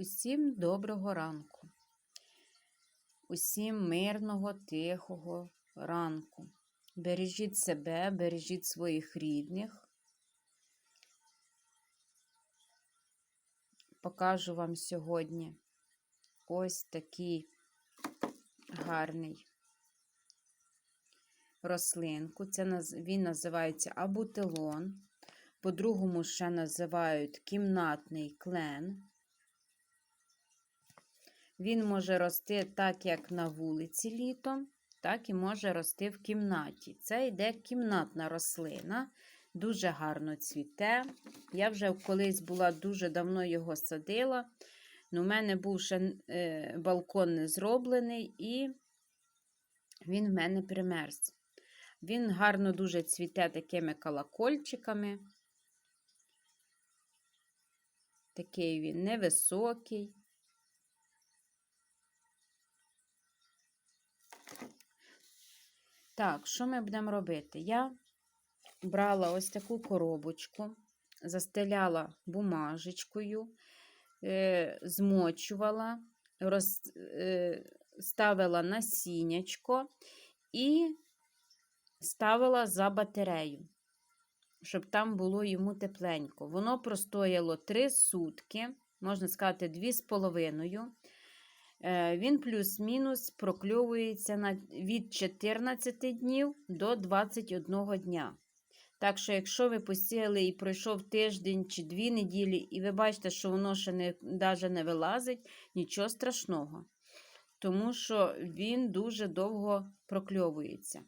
Усім доброго ранку. Усім мирного, тихого ранку. Бережіть себе, бережіть своїх рідних. Покажу вам сьогодні ось такий гарний рослинку. Це він називається абутилон. По-другому ще називають кімнатний клен. Він може рости так, як на вулиці літом, так і може рости в кімнаті. Це йде кімнатна рослина, дуже гарно цвіте. Я вже колись була дуже давно його садила. У мене був ще е, балкон не зроблений, і він в мене примерз. Він гарно дуже цвіте такими колокольчиками. Такий він невисокий. Так, що ми будемо робити? Я брала ось таку коробочку, застеляла бумажечкою, е, змочувала, роз, е, ставила насіннячко і ставила за батарею, щоб там було йому тепленько. Воно простояло 3 сутки, можна сказати, 2,5. Е, Він плюс-мінус прокльовується від 14 днів до 21 дня. Так що, якщо ви посіяли і пройшов тиждень чи дві неділі, і ви бачите, що воно ще не, навіть не вилазить, нічого страшного. Тому що він дуже довго прокльовується.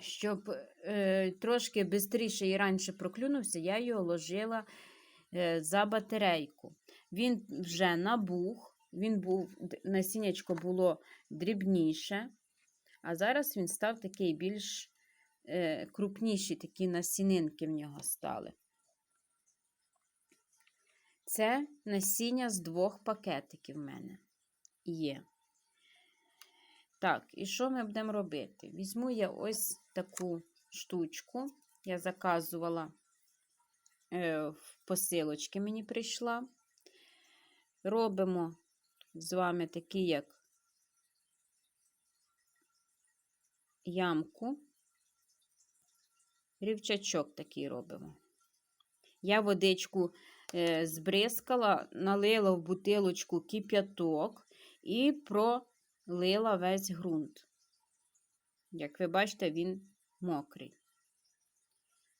Щоб е, трошки швидше і раніше проклюнувся, я його ложила е, за батарейку. Він вже набух. Він був, насіннячко було дрібніше, а зараз він став такий більш е, крупніший, такі насінинки в нього стали. Це насіння з двох пакетиків в мене є. Так, і що ми будемо робити? Візьму я ось таку штучку. Я заказувала е, в посилочки, мені прийшла. Робимо з вами такий, як ямку, рівчачок такий робимо. Я водичку е, збризкала, налила в бутилочку кип'яток і пролила весь ґрунт. Як ви бачите, він мокрий.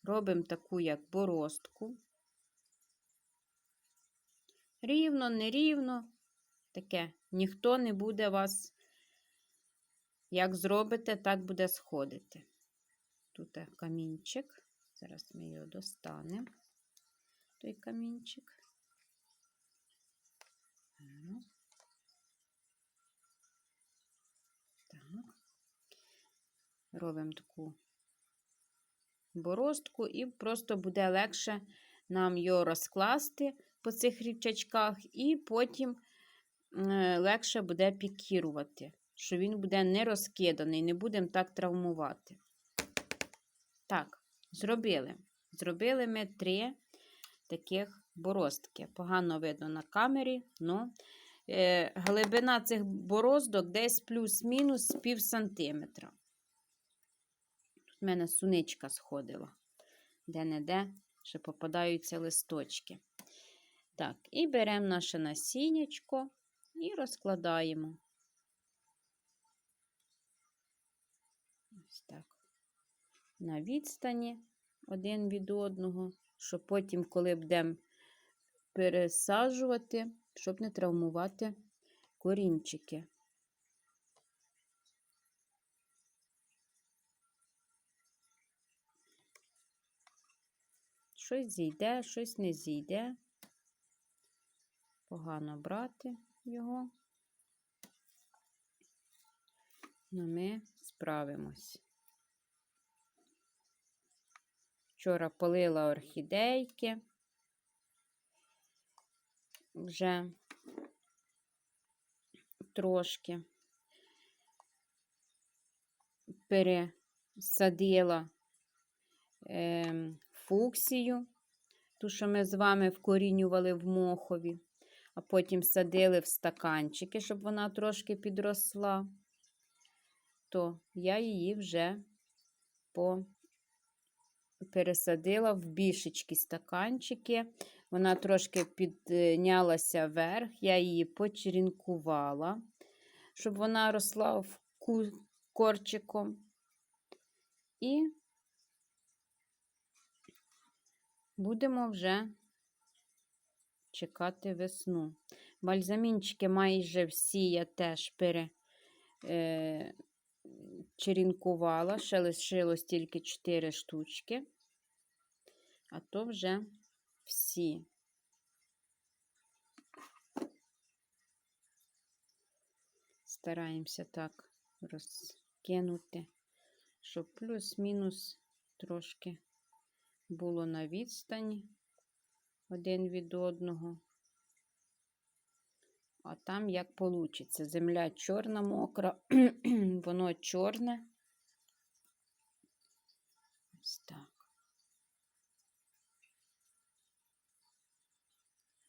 Робимо таку, як боростку. Рівно, нерівно, таке. Ніхто не буде вас, як зробите, так буде сходити. Тут камінчик. Зараз ми його достанемо, той камінчик. Так. Робимо таку боростку, і просто буде легше нам його розкласти по цих рівчачках, і потім легше буде пікірувати, що він буде не розкиданий, не будемо так травмувати. Так, зробили. Зробили ми три таких боростки. Погано видно на камері, но е, глибина цих бороздок десь плюс-мінус пів сантиметра. Тут в мене суничка сходила, де-не-де ще попадаються листочки. Так, і беремо наше насіннячко і розкладаємо. Ось так. На відстані один від одного, щоб потім, коли будемо пересаджувати, щоб не травмувати корінчики. Щось зійде, щось не зійде. Погано брати його. Но ми справимось. Вчора полила орхідейки. Вже трошки пересадила е, фуксію, ту, що ми з вами вкорінювали в мохові. А потім садили в стаканчики, щоб вона трошки підросла, то я її вже по... пересадила в більшечкі стаканчики. Вона трошки піднялася вверх, я її почерінкувала, щоб вона росла в корчиком. І будемо вже чекати весну. Бальзамінчики майже всі я теж пере, е, черінкувала, ще лишилось тільки 4 штучки, а то вже всі. Стараємося так розкинути, щоб плюс-мінус трошки було на відстані один від одного. А там як получиться. Земля чорна, мокра, воно чорне. Ось так.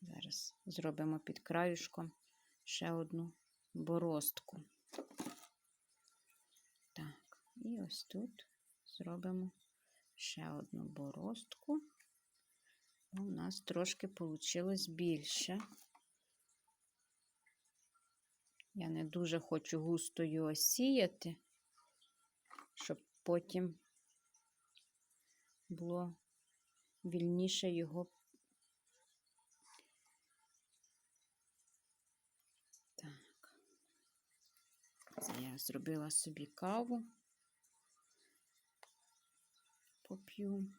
Зараз зробимо під краюшком ще одну боростку. Так, і ось тут зробимо ще одну боростку. У нас трошки вийшло більше. Я не дуже хочу густо його сіяти, щоб потім було вільніше його. Так, я зробила собі каву, поп'ю.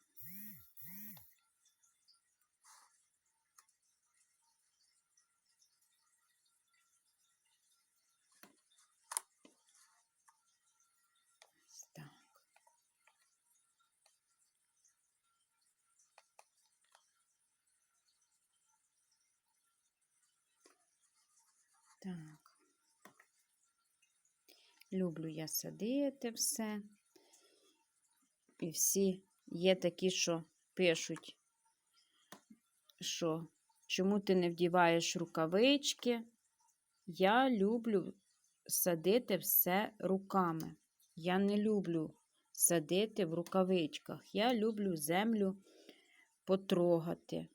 Так. Люблю я садити все. І всі є такі, що пишуть, що чому ти не вдіваєш рукавички. Я люблю садити все руками. Я не люблю садити в рукавичках. Я люблю землю потрогати.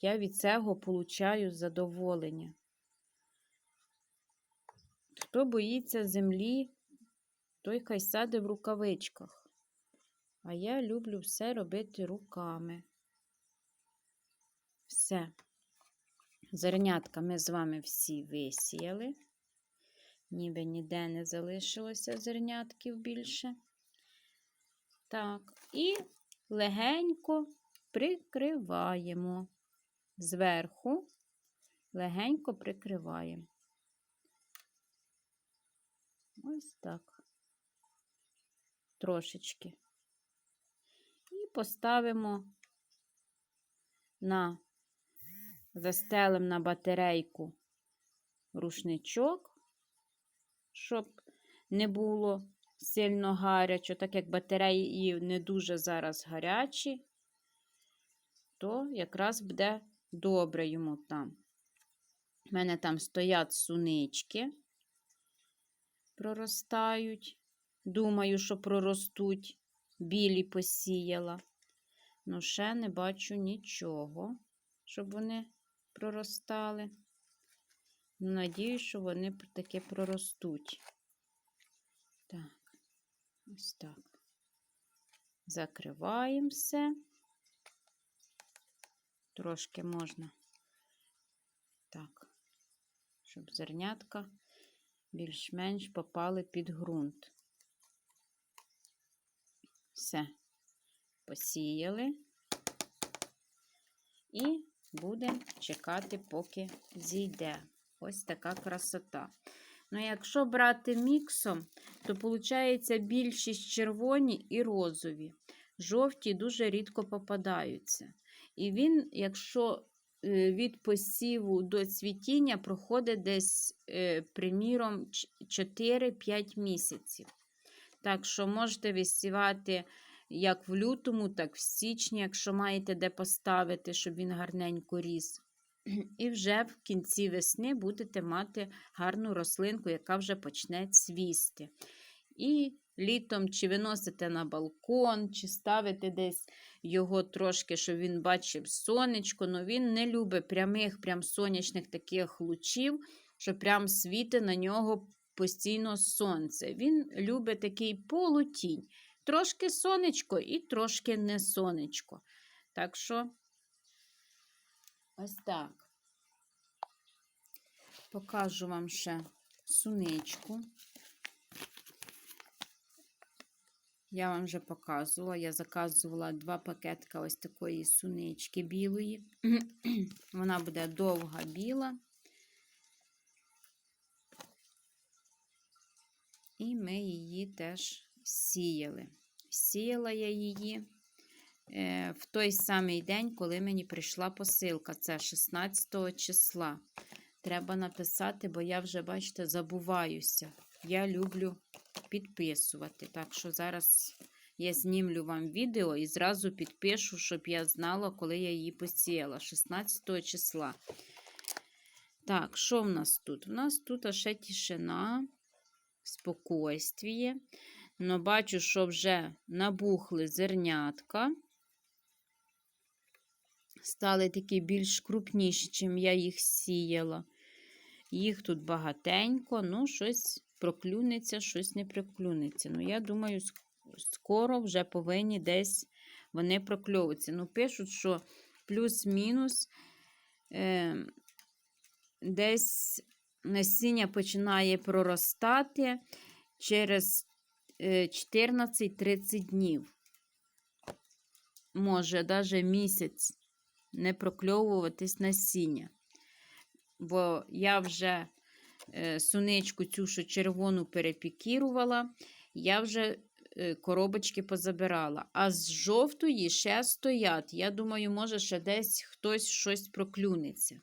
Я від цього получаю задоволення. Хто боїться землі, той хай саде в рукавичках. А я люблю все робити руками. Все. Зернятка ми з вами всі висіяли. Ніби ніде не залишилося зернятків більше. Так, і легенько прикриваємо. Зверху легенько прикриваємо. Ось так. Трошечки. І поставимо на застелим на батарейку рушничок, щоб не було сильно гарячо, так як батареї не дуже зараз гарячі, то якраз буде добре йому там. У мене там стоять сунички, проростають. Думаю, що проростуть, білі посіяла. Ну, ще не бачу нічого, щоб вони проростали. Надіюсь, що вони таки проростуть. Так, ось так. Закриваємо все. Трошки можна так, щоб зернятка більш-менш попали під ґрунт. Все, посіяли і будемо чекати, поки зійде. Ось така красота. Ну, якщо брати міксом, то виходить більшість червоні і розові. Жовті дуже рідко попадаються. І він, якщо від посіву до цвітіння проходить десь, е, приміром, 4-5 місяців. Так що можете висівати як в лютому, так в січні, якщо маєте де поставити, щоб він гарненько ріс. І вже в кінці весни будете мати гарну рослинку, яка вже почне цвісти. І літом чи виносите на балкон, чи ставите десь його трошки, щоб він бачив сонечко, але він не любить прямих, прям сонячних таких лучів, що прям світить на нього постійно сонце. Він любить такий полутінь. Трошки сонечко і трошки не сонечко. Так що, ось так. Покажу вам ще суничку. Я вам вже показувала. Я заказувала два пакетика ось такої сунички білої. Вона буде довга біла. І ми її теж сіяли. Сіяла я її е, в той самий день, коли мені прийшла посилка. Це 16 числа. Треба написати, бо я вже, бачите, забуваюся. Я люблю підписувати. Так що зараз я знімлю вам відео і зразу підпишу, щоб я знала, коли я її посіяла. 16 числа. Так, що в нас тут? У нас тут ще тишина, спокойствіє. Но бачу, що вже набухли зернятка. Стали такі більш крупніші, ніж я їх сіяла. Їх тут багатенько, ну, щось проклюнеться, щось не проклюнеться. Ну, я думаю, скоро вже повинні десь вони прокльовуватися. Ну, пишуть, що плюс-мінус е, десь насіння починає проростати через 14-30 днів. Може, навіть місяць не прокльовуватись насіння. Бо я вже е, суничку цю що червону перепікірувала, я вже е, коробочки позабирала. А з жовтої ще стоять. Я думаю, може, ще десь хтось щось проклюнеться.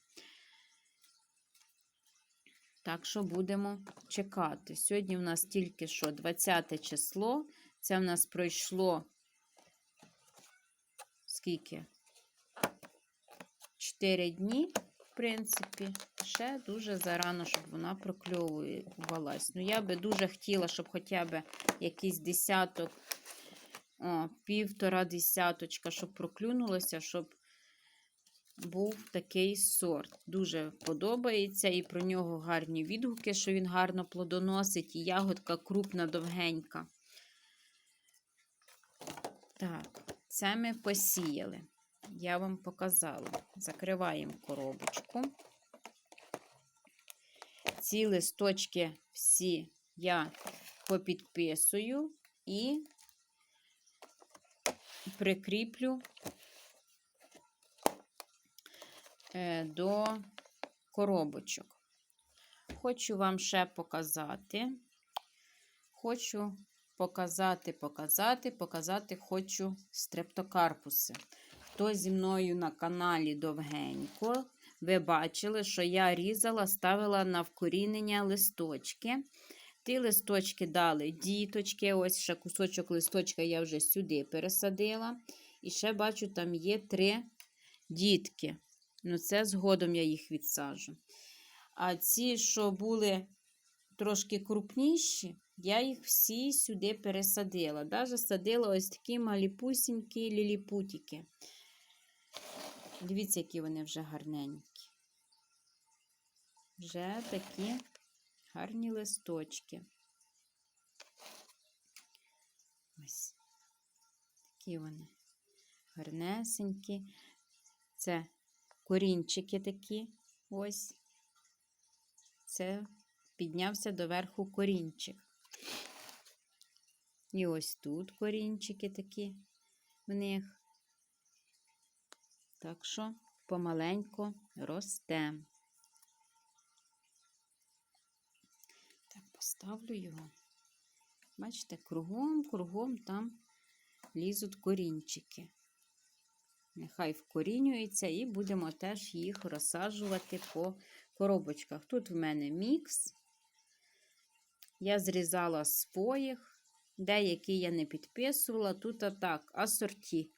Так що будемо чекати. Сьогодні в нас тільки що 20 число. Це в нас пройшло скільки? 4 дні, принципі, ще дуже зарано, щоб вона прокльовувалась. Ну, я би дуже хотіла, щоб хоча б якийсь десяток, о, півтора десяточка, щоб проклюнулося, щоб був такий сорт. Дуже подобається, і про нього гарні відгуки, що він гарно плодоносить, і ягодка крупна, довгенька. Так, це ми посіяли. Я вам показала. Закриваємо коробочку. Ці листочки всі я попідписую і прикріплю Е, до коробочок. Хочу вам ще показати. Хочу показати, показати, показати хочу стрептокарпуси. Хто зі мною на каналі довгенько, ви бачили, що я різала, ставила на вкорінення листочки. Ті листочки дали діточки. Ось ще кусочок листочка я вже сюди пересадила. І ще бачу, там є три дітки. Ну, це згодом я їх відсаджу. А ці, що були трошки крупніші, я їх всі сюди пересадила. Даже садила ось такі маліпусінькі ліліпутики. Дивіться, які вони вже гарненькі. Вже такі гарні листочки. Ось такі вони гарнесенькі. Це корінчики такі. Ось. Це піднявся доверху корінчик. І ось тут корінчики такі в них. Так що помаленько росте. Так, поставлю його. Бачите, кругом-кругом там лізуть корінчики. Нехай вкорінюється, і будемо теж їх розсаджувати по коробочках. Тут в мене мікс. Я зрізала своїх, деякі я не підписувала. Тут так, асорті.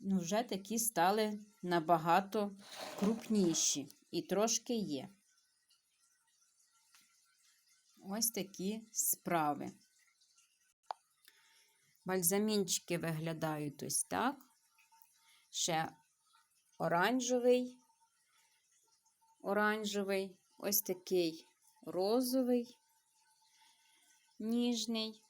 Ну, вже такі стали набагато крупніші і трошки є. Ось такі справи. Бальзамінчики виглядають ось так. Ще оранжевий, оранжевий, ось такий розовий, ніжний.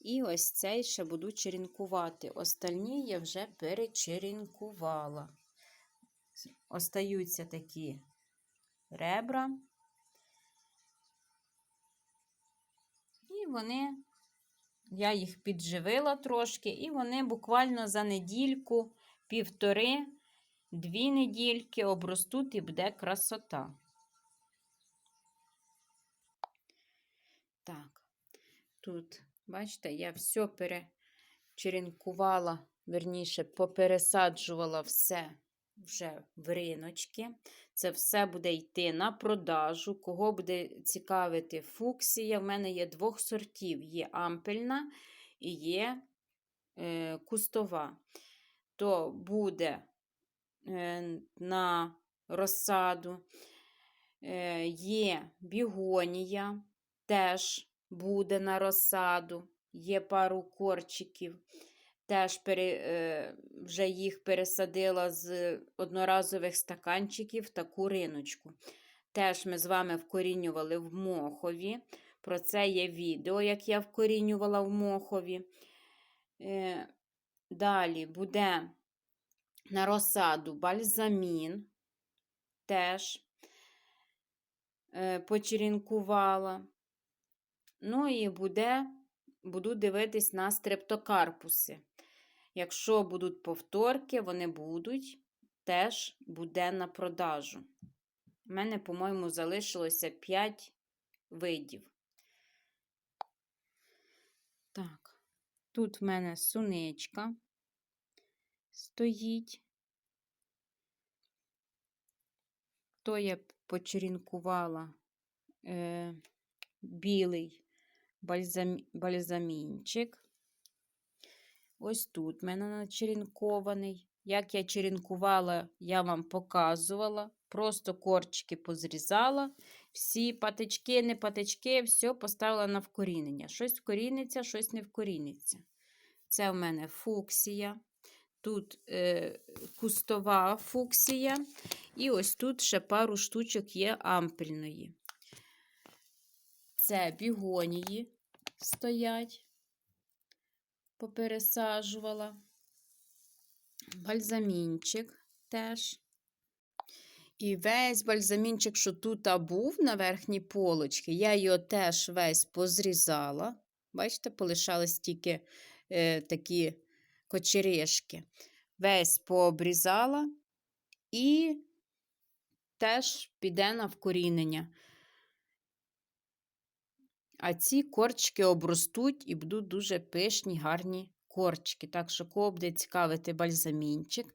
І ось цей ще буду черенкувати. Остальні я вже перечеренкувала. Остаються такі ребра. І вони, я їх підживила трошки, і вони буквально за недільку, півтори, дві недільки обростуть і буде красота. Так, тут, бачите, я все перечеренкувала, верніше, попересаджувала все вже в риночки. Це все буде йти на продажу. Кого буде цікавити фуксія, в мене є двох сортів: є ампельна і є е, кустова. То буде е, на розсаду, е, є бігонія, теж буде на розсаду, є пару корчиків. Теж пере, е, вже їх пересадила з одноразових стаканчиків в таку риночку. Теж ми з вами вкорінювали в мохові. Про це є відео, як я вкорінювала в мохові. Е, Далі буде на розсаду бальзамін. Теж е, почерінкувала. Ну і буде, буду дивитись на стрептокарпуси. Якщо будуть повторки, вони будуть, теж буде на продажу. У мене, по-моєму, залишилося 5 видів. Так, тут в мене суничка стоїть. То я почерінкувала е, білий бальзам, бальзамінчик. Ось тут в мене начерінкований. Як я черенкувала, я вам показувала. Просто корчики позрізала. Всі патички, не патички, все поставила на вкорінення. Щось вкоріниться, щось не вкоріниться. Це в мене фуксія. Тут е, кустова фуксія. І ось тут ще пару штучок є ампельної. Це бігонії стоять попересаджувала. Бальзамінчик теж. І весь бальзамінчик, що тут був на верхній полочці, я його теж весь позрізала. Бачите, полишались тільки е, такі кочерішки. Весь пообрізала і теж піде на вкорінення. А ці корчики обростуть і будуть дуже пишні, гарні корчики. Так що, кого буде цікавити бальзамінчик.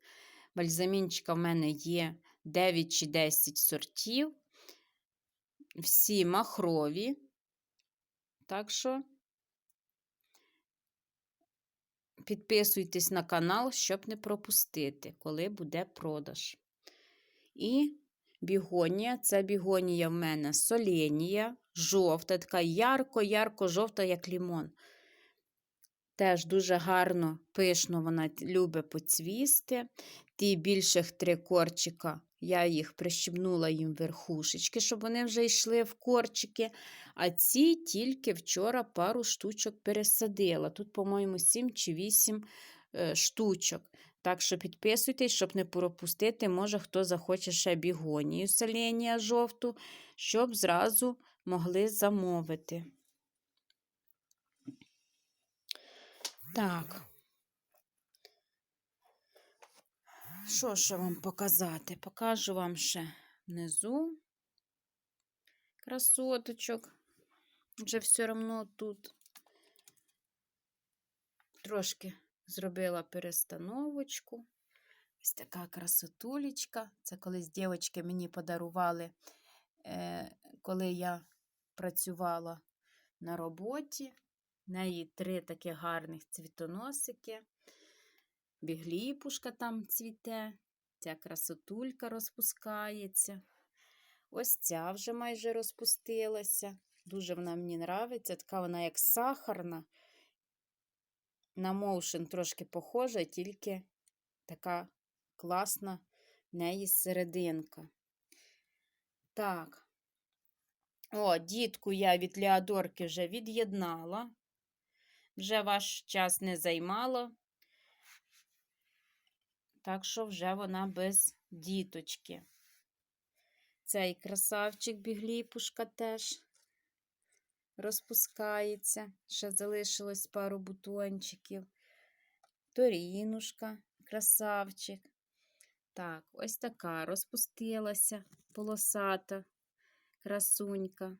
Бальзамінчика в мене є 9 чи 10 сортів. Всі махрові. Так що підписуйтесь на канал, щоб не пропустити, коли буде продаж. І бігонія це бігонія в мене соленія жовта, така ярко-ярко-жовта, як лімон. Теж дуже гарно, пишно вона любить поцвісти. Ті більших три корчика, я їх прищебнула їм верхушечки, щоб вони вже йшли в корчики. А ці тільки вчора пару штучок пересадила. Тут, по-моєму, 7 чи 8 е, штучок. Так що підписуйтесь, щоб не пропустити, може, хто захоче ще бігонію селенія жовту, щоб зразу могли замовити. Так. Що ще вам показати? Покажу вам ще внизу красоточок. Вже все одно тут трошки зробила перестановочку. Ось така красотулечка. Це колись дівчатки мені подарували, е, коли я працювала на роботі. В неї три такі гарних цвітоносики. бігліпушка там цвіте, ця красотулька розпускається. Ось ця вже майже розпустилася. Дуже вона мені нравиться. Така вона як сахарна. На моушен трошки похожа, тільки така класна в неї серединка. Так. О, дітку я від Леодорки вже від'єднала. Вже ваш час не займало. Так що вже вона без діточки. Цей красавчик бігліпушка теж розпускається. Ще залишилось пару бутончиків. Торінушка, красавчик. Так, ось така розпустилася полосата красунька.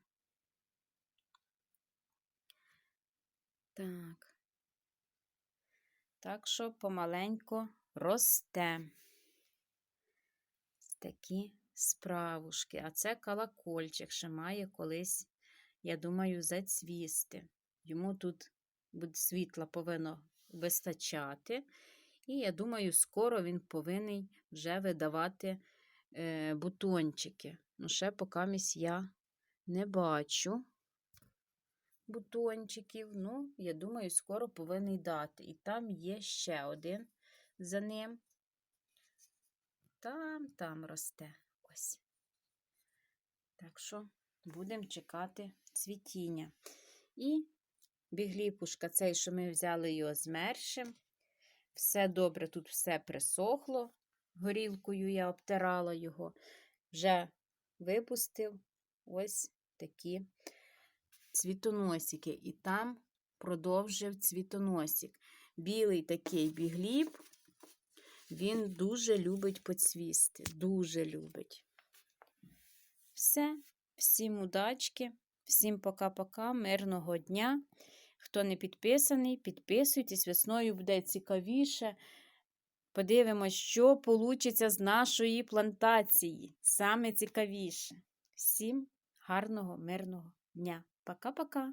Так. Так що помаленько росте. Такі справушки. А це колокольчик, ще має колись, я думаю, зацвісти. Йому тут світла повинно вистачати. І я думаю, скоро він повинен вже видавати бутончики. Ну, ще поки місь я не бачу бутончиків. Ну, я думаю, скоро повинен дати. І там є ще один за ним. Там, там росте. Ось. Так що будемо чекати цвітіння. І бігліпушка, цей, що ми взяли його змершим. Все добре, тут все присохло. Горілкою я обтирала його, вже випустив ось такі цвітоносики. І там продовжив цвітоносик. Білий такий бігліб, він дуже любить поцвісти. Дуже любить. Все, всім удачки, всім пока-пока, мирного дня. Хто не підписаний, підписуйтесь, весною буде цікавіше. Подивимось, що вийде з нашої плантації. Саме цікавіше. Всім гарного, мирного дня. Пока-пока!